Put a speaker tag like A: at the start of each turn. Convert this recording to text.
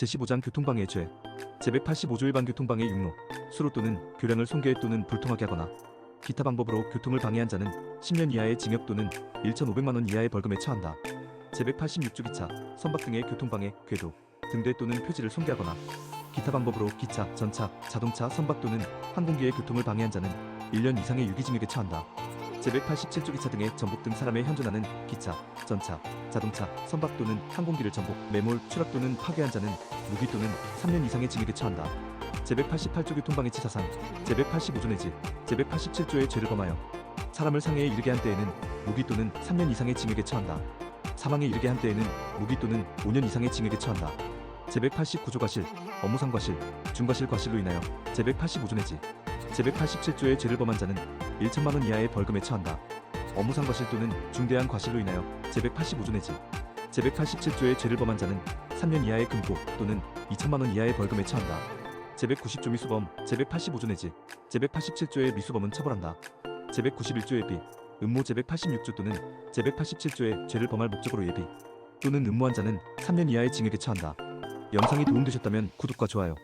A: 제15장 교통방해 죄 제185조 일반 교통방해 육로 수로 또는 교량을 손괴 또는 불통하게 하거나 기타 방법으로 교통을 방해한 자는 10년 이하의 징역 또는 1,500만 원 이하의 벌금에 처한다. 제186조 기차, 선박 등의 교통방해, 궤도, 등대 또는 표지를 손괴하거나 기타 방법으로 기차, 전차, 자동차, 선박 또는 항공기의 교통을 방해한 자는 1년 이상의 유기징역에 처한다. 제187조 기차 등의 전복 등 사람에 현존하는 기차, 전차, 자동차, 선박 또는 항공기를 전복, 매몰, 추락 또는 파괴한 자는 무기 또는 3년 이상의 징역에 처한다. 제188조 교통방해치 사상, 제185조 내지 제187조의 죄를 범하여 사람을 상해에 이르게 한 때에는 무기 또는 3년 이상의 징역에 처한다. 사망에 이르게 한 때에는 무기 또는 5년 이상의 징역에 처한다. 제189조 과실, 업무상 과실, 중과실 과실로 인하여 제185조 내지 제187조의 죄를 범한 자는 1천만 원 이하의 벌금에 처한다. 업무상 과실 또는 중대한 과실로 인하여 제185조 내지 제187조의 죄를 범한 자는 3년 이하의 금고 또는 2천만 원 이하의 벌금에 처한다. 제190조 미수범, 제185조 내지 제187조의 미수범은 처벌한다. 제191조의 예비, 음모 제186조 또는 제187조의 죄를 범할 목적으로 예비 또는 음모한 자는 3년 이하의 징역에 처한다. 영상이 도움되셨다면 구독과 좋아요